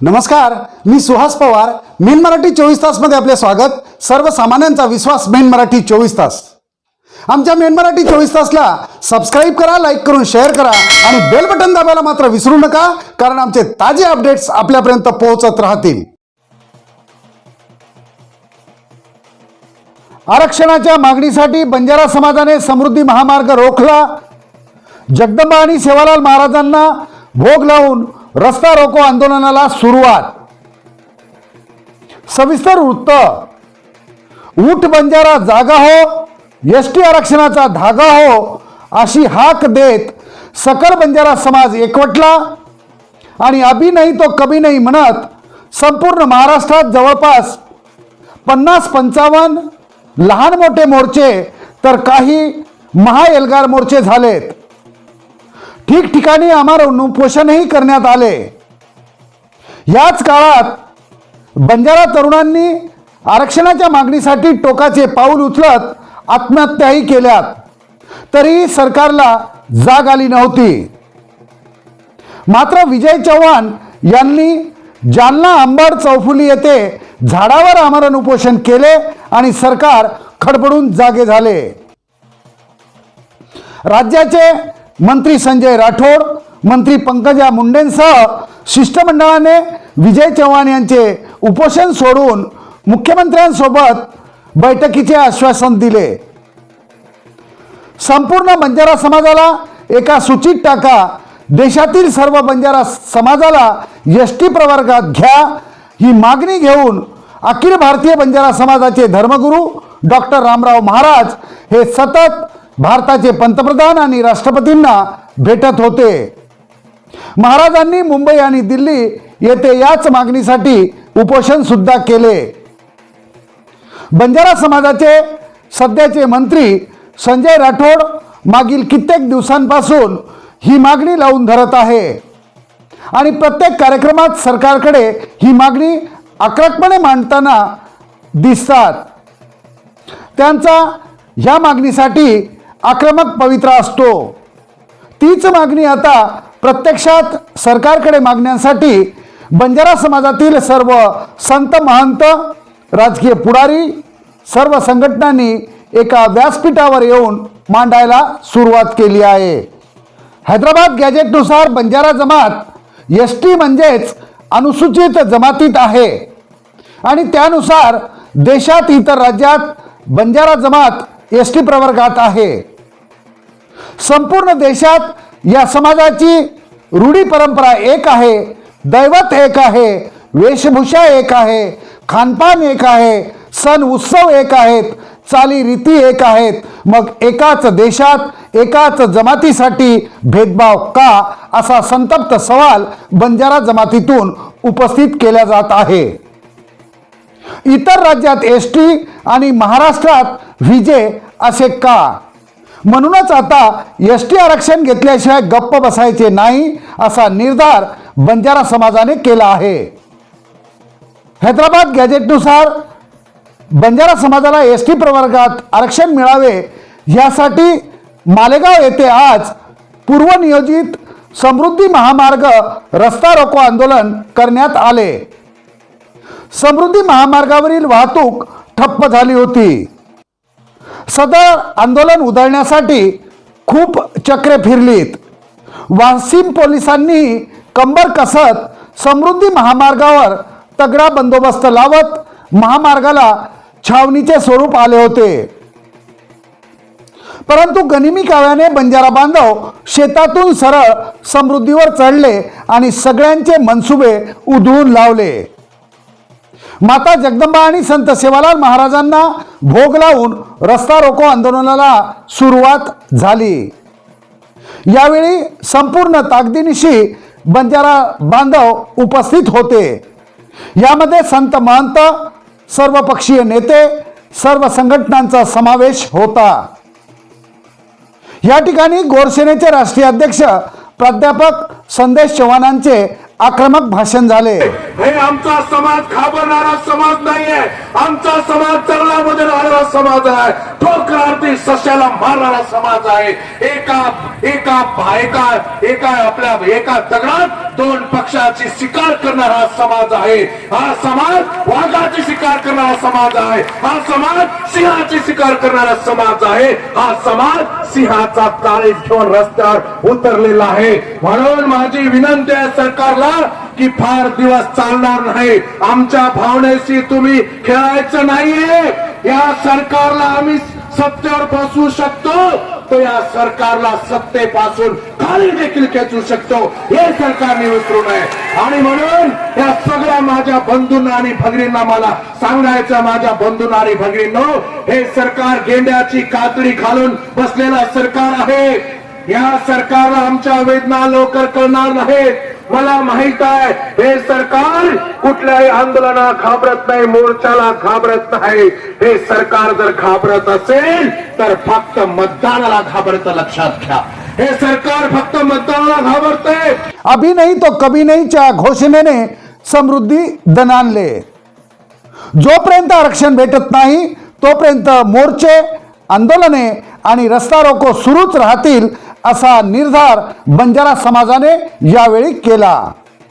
नमस्कार मी सुहास पवार. मेन मराठी चोवीस तासमध्ये आपले स्वागत. सर्वसामान्यांचा विश्वास मेन मराठी चोवीस तास. आमच्या मेन मराठी चोवीस तासला सबस्क्राईब करा लाईक करून शेअर करा आणि बेल बटन दाबायला मात्र विसरू नका कारण आमचे ताजे अपडेट्स आपल्यापर्यंत पोहोचत राहतील. आरक्षणाच्या मागणीसाठी बंजारा समाजाने समृद्धी महामार्ग रोखला. जगदंबा आणि सेवालाल महाराजांना भोग लावून रस्ता रोको आंदोलनाला सुरुवात. सविस्तर वृत्त. ऊट बंजारा जागा हो एस टी आरक्षणाचा धागा हो अशी हाक देत सकल बंजारा समाज एकवटला आणि अभी नाही तो कभी नाही म्हणत संपूर्ण महाराष्ट्रात जवळपास पन्नास पंचावन्न लहान मोठे मोर्चे तर काही महाएल्गार मोर्चे झालेत. ठिकठिकाणी आम्हाला उपोषणही करण्यात आले. याच काळात बंजारा तरुणांनी आरक्षणाच्या मागणीसाठी टोकाचे पाऊल उचलत आत्महत्याही केल्यात. तरी सरकारला जाग आली नव्हती. मात्र विजय चव्हाण यांनी जालना अंबड चौफुली येथे झाडावर आमरण उपोषण केले आणि सरकार खडबडून जागे झाले. राज्याचे मंत्री संजय राठोड मंत्री पंकजा मुंडेंसह शिष्टमंडळाने विजय चव्हाण यांचे उपोषण सोडून मुख्यमंत्र्यांसोबत बैठकीचे आश्वासन दिले. संपूर्ण बंजारा समाजाला एका सूचित टाका देशातील सर्व बंजारा समाजाला एस टी प्रवर्गात घ्या ही मागणी घेऊन अखिल भारतीय बंजारा समाजाचे धर्मगुरू डॉक्टर रामराव महाराज हे सतत भारताचे पंतप्रधान आणि राष्ट्रपतींना भेटत होते. महाराजांनी मुंबई आणि दिल्ली येथे याच मागणीसाठी उपोषण सुद्धा केले. बंजारा समाजाचे सध्याचे मंत्री संजय राठोड मागील कित्येक दिवसांपासून ही मागणी लावून धरत आहे. आणि प्रत्येक कार्यक्रमात सरकारकडे ही मागणी आक्रकपणे मांडताना दिसतात. त्यांचा ह्या मागणीसाठी आक्रमक पवित्रा असतो. तीच मागणी आता प्रत्यक्षात सरकारकडे मागण्यासाठी बंजारा समाजातील सर्व संत महंत राजकीय पुढारी सर्व संघटनांनी एका व्यासपीठावर येऊन मांडायला सुरुवात केली आहे. हैदराबाद गॅजेटनुसार बंजारा जमात एस टी म्हणजेच अनुसूचित जमातीत आहे. आणि त्यानुसार देशात इतर राज्यात बंजारा जमात एस टी प्रवर्गात आहे. संपूर्ण देशात या समाजाची रूढी परंपरा एक आहे दैवत एक आहे वेशभूषा एक आहे खानपान एक आहे सण उत्सव एक आहेत चाली रीती एक आहेत. मग एकाच देशात एकाच जमातीसाठी भेदभाव का असा संतप्त सवाल बंजारा जमातीतून उपस्थित केला जात आहे. इतर राज्यात एस टी आणि महाराष्ट्रात विजे असे का? म्हणूनच आता एस टी आरक्षण घेतल्याशिवाय गप्प बसायचे नाही असा निर्धार बंजारा समाजाने केला आहे. हैदराबाद गॅजेटनुसार बंजारा समाजाला एस टी प्रवर्गात आरक्षण मिळावे यासाठी मालेगाव येथे आज पूर्वनियोजित समृद्धी महामार्ग रस्ता रोको आंदोलन करण्यात आले. समृद्धी महामार्गावरील वाहतूक ठप्प झाली होती. सदर आंदोलन उधळण्यासाठी खूप चक्रे फिरलीत. वासिम पोलिसांनी कंबर कसत समृद्धी महामार्गावर तगडा बंदोबस्त लावत महामार्गाला छावणीचे स्वरूप आले होते. परंतु गनिमी काव्याने बंजारा बांधव शेतातून सरळ समृद्धीवर चढले आणि सगळ्यांचे मनसुबे उधळून लावले. माता जगदंबा आणि संत सेवालाल महाराजांना भोग लावून रस्ता रोको आंदोलनाला सुरुवात झाली. यावेळी संपूर्ण ताकदीनिशी बंजारा बांधव उपस्थित होते. यामध्ये संत महंत सर्वपक्षीय नेते सर्व संघटनांचा समावेश होता. या ठिकाणी गोरसेनेचे राष्ट्रीय अध्यक्ष प्राध्यापक संदेश चव्हाणांचे आक्रमक भाषण झाले. हे आमचा समाज घाबरणारा समाज नाहीये. आमचा समाज जंगलामध्ये राहणारा समाज आहे. ठोकरार्थी सश्याला मारणारा समाज आहे. एका एका एका एका आपल्या एका दगडात दोन पक्षाची शिकार करणारा समाज आहे. हा समाज वाघाची समाज आहे. हा समाज सिंहाची शिकार करणारा समाज आहे. हा समाज सिंहाचा काळीज घेऊन रस्त्यावर उतरलेला आहे. म्हणून माझी विनंती आहे सरकारला की फार दिवस चालणार नाही. आमच्या भावनेशी तुम्ही खेळायचं नाहीये. या सरकारला आम्ही सत्तेवर बसवू शकतो तो या सरकारला सत्तेपासून खाली देखील खेचू शकतो. हे सरकारने विसरू नये. आणि म्हणून या सगळ्या माझ्या बंधूंना आणि भगिनींना मला सांगायचं माझ्या बंधूंना आणि भगिनींनो हे सरकार गेंड्याची कातडी घालून बसलेला सरकार आहे. या सरकारला आमच्या वेदना लवकर कळणार नाहीत. मला माहीत आहे हे सरकार कुठल्याही आंदोलना घाबरत नाही मोर्चाला घाबरत नाही. हे सरकार जर घाबरत असेल तर फक्त मतदानाला घाबरत लक्षात घ्या. हे सरकार फक्त मतदानाला घाबरतंय. अभी नाही तो कभी नाहीच्या घोषणेने समृद्धी दणाणले. जोपर्यंत आरक्षण भेटत नाही तोपर्यंत मोर्चे आंदोलने आणि रस्ता रोको सुरूच राहतील असा निर्धार बंजारा समाजाने यावेळी केला.